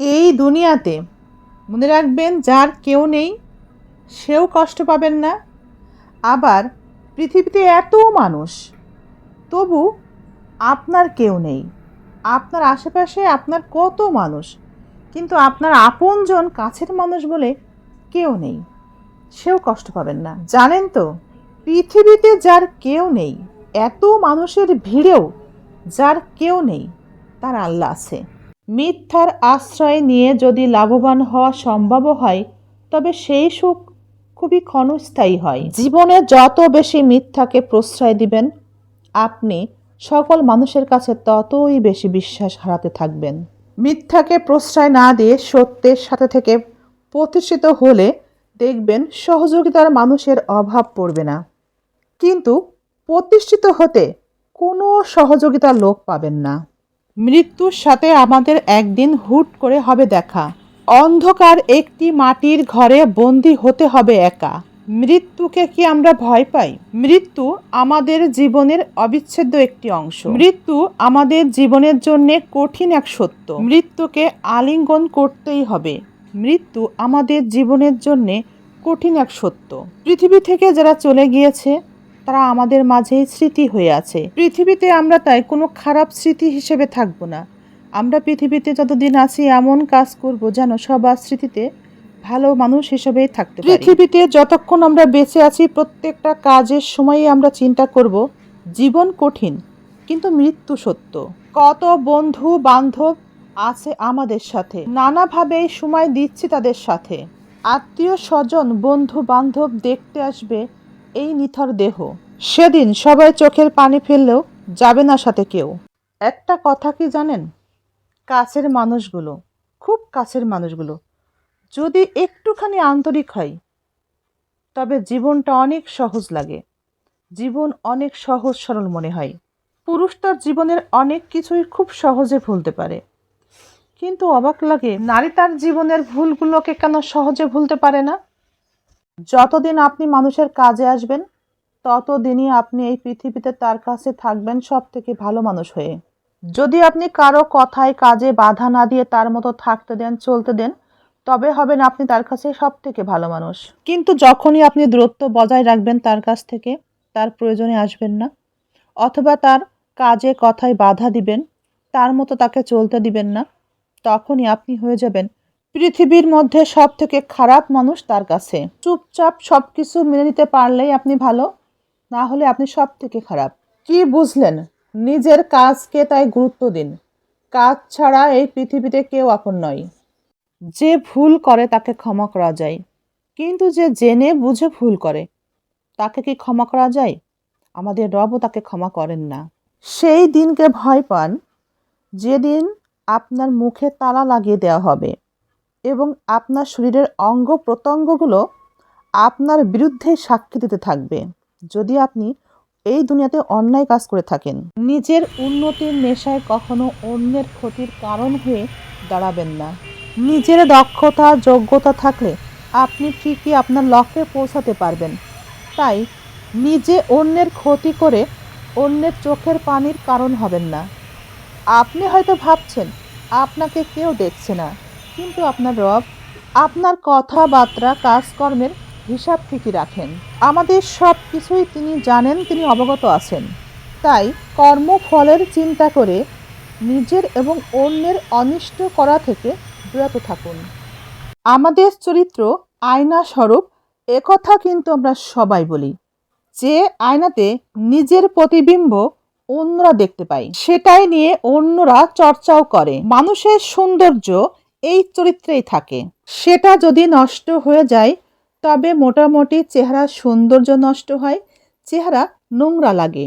এই দুনিয়াতে মনে রাখবেন, যার কেউ নেই, সেও কষ্ট পাবেন না। আবার পৃথিবীতে এত মানুষ, তবু আপনার কেউ নেই। আপনার আশেপাশে আপনার কত মানুষ, কিন্তু আপনার আপনজন কাছের মানুষ বলে কেউ নেই, সেও কষ্ট পাবেন না। জানেন তো, পৃথিবীতে যার কেউ নেই, এত মানুষের ভিড়েও যার কেউ নেই, তার আল্লাহ আছে। মিথ্যার আশ্রয় নিয়ে যদি লাভবান হওয়া সম্ভব হয়, তবে সেই সুখ খুবই ক্ষণস্থায়ী হয়। জীবনে যত বেশি মিথ্যাকে প্রশ্রয় দিবেন, আপনি সকল মানুষের কাছে ততই বেশি বিশ্বাস হারাতে থাকবেন। মিথ্যাকে প্রশ্রয় না দিয়ে সত্যের সাথে থেকে প্রতিষ্ঠিত হলে দেখবেন সহযোগিতার মানুষের অভাব পড়বে না। কিন্তু প্রতিষ্ঠিত হতে কোনো সহযোগিতা লোক পাবেন না। মৃত্যুর সাথে আমাদের একদিন হুট করে হবে দেখা। অন্ধকার একটি মাটির ঘরে বন্দি হতে হবে একা। মৃত্যুকে কি আমরা ভয় পাই? মৃত্যু আমাদের জীবনের অবিচ্ছেদ্য একটি অংশ। মৃত্যু আমাদের জীবনের জন্য কঠিন এক সত্য। মৃত্যুকে আলিঙ্গন করতেই হবে। মৃত্যু আমাদের জীবনের জন্যে কঠিন এক সত্য। পৃথিবী থেকে যারা চলে গিয়েছে তারা আমাদের মাঝেই স্মৃতি হয়ে আছে। পৃথিবীতে আমরা তাই কোনো খারাপ স্মৃতি হিসেবে থাকব না। আমরা পৃথিবীতে যতদিন আছি এমন কাজ করব যেন সবার স্মৃতিতে ভালো মানুষ হিসেবেই থাকতে পৃথিবীতে যতক্ষণ আমরা বেঁচে আছি, প্রত্যেকটা কাজের সময়ই আমরা চিন্তা করব, জীবন কঠিন, কিন্তু মৃত্যু সত্য। কত বন্ধু বান্ধব আছে আমাদের সাথে নানাভাবেই সময় দিচ্ছি তাদের সাথে। আত্মীয় স্বজন, বন্ধু বান্ধব দেখতে আসবে এই নিথর দেহ। সেদিন সবাই চোখের পানি ফেললেও যাবে না সাথে কেউ। একটা কথা কি জানেন? কাছের মানুষগুলো, খুব কাছের মানুষগুলো, যদি একটুখানি আন্তরিক হয়, তবে জীবনটা অনেক সহজ লাগে। জীবন অনেক সহজ সরল মনে হয়। পুরুষ তার জীবনের অনেক কিছুই খুব সহজে ভুলতে পারে। কিন্তু অবাক লাগে, নারী তার জীবনের ভুলগুলোকে কেন সহজে ভুলতে পারে না? যতদিন আপনি মানুষের কাজে আসবেন, ততদিনই আপনি এই পৃথিবীতে তার কাছে থাকবেন সব থেকে ভালো মানুষ হয়ে। যদি আপনি কারও কথায় কাজে বাধা না দিয়ে তার মতো থাকতে দেন, চলতে দেন, তবে হবেন আপনি তার কাছে সব থেকে ভালো মানুষ। কিন্তু যখনই আপনি দূরত্ব বজায় রাখবেন তার কাছ থেকে, তার প্রয়োজনে আসবেন না। অথবা তার কাজে কথায় বাধা দিবেন, তার মতো তাকে চলতে দিবেন না, তখনই আপনি হয়ে যাবেন পৃথিবীর মধ্যে সব থেকে খারাপ মানুষ তার কাছে। চুপচাপ সব কিছু মেনে নিতে পারলেই আপনি ভালো, না হলে আপনি সব থেকে খারাপ। কি বুঝলেন? নিজের কাজকে তাই গুরুত্ব দিন। কাজ ছাড়া এই পৃথিবীতে কেউ আপন নয়। যে ভুল করে তাকে ক্ষমা করা যায়। কিন্তু যে জেনে বুঝে ভুল করে, তাকে কি ক্ষমা করা যায়? আমাদের রবও তাকে ক্ষমা করেন না। সেই দিনকে ভয় পান, যেদিন আপনার মুখে তালা লাগিয়ে দেওয়া হবে। এবং আপনার শরীরের অঙ্গ প্রত্যঙ্গগুলো আপনার বিরুদ্ধে সাক্ষী দিতে থাকবে। যদি আপনি এই দুনিয়াতে অন্যায় কাজ করে থাকেন, নিজের উন্নতির নেশায় কখনো অন্যের ক্ষতির কারণ হয়ে দাঁড়াবেন না। নিজের দক্ষতা, যোগ্যতা থাকলে আপনি ঠিকই আপনার লক্ষ্যে পৌঁছাতে পারবেন। তাই নিজে অন্যের ক্ষতি করে অন্যের চোখের পানির কারণ হবেন না। আপনি হয়তো ভাবছেন, আপনাকে কেউ দেখছে না। কিন্তু আপনার রব আপনার কথাবার্তা, কাজকর্মের হিসাব ঠিকই রাখেন। আমাদের সব কিছুই তিনি জানেন, তিনি অবগত আছেন। তাই কর্মফলের চিন্তা করে নিজের এবং অন্যের অনিষ্ট করা থেকে বিরত থাকুন। আমাদের চরিত্র আয়না স্বরূপ একথা কিন্তু আমরা সবাই বলি। যে আয়নাতে নিজের প্রতিবিম্ব অন্যরা দেখতে পায়, সেটাই নিয়ে অন্যরা চর্চাও করে। মানুষের সৌন্দর্য এই চরিত্রেই থাকে। সেটা যদি নষ্ট হয়ে যায়, তবে মোটামুটি চেহারা সৌন্দর্য নষ্ট হয়, চেহারা নোংরা লাগে।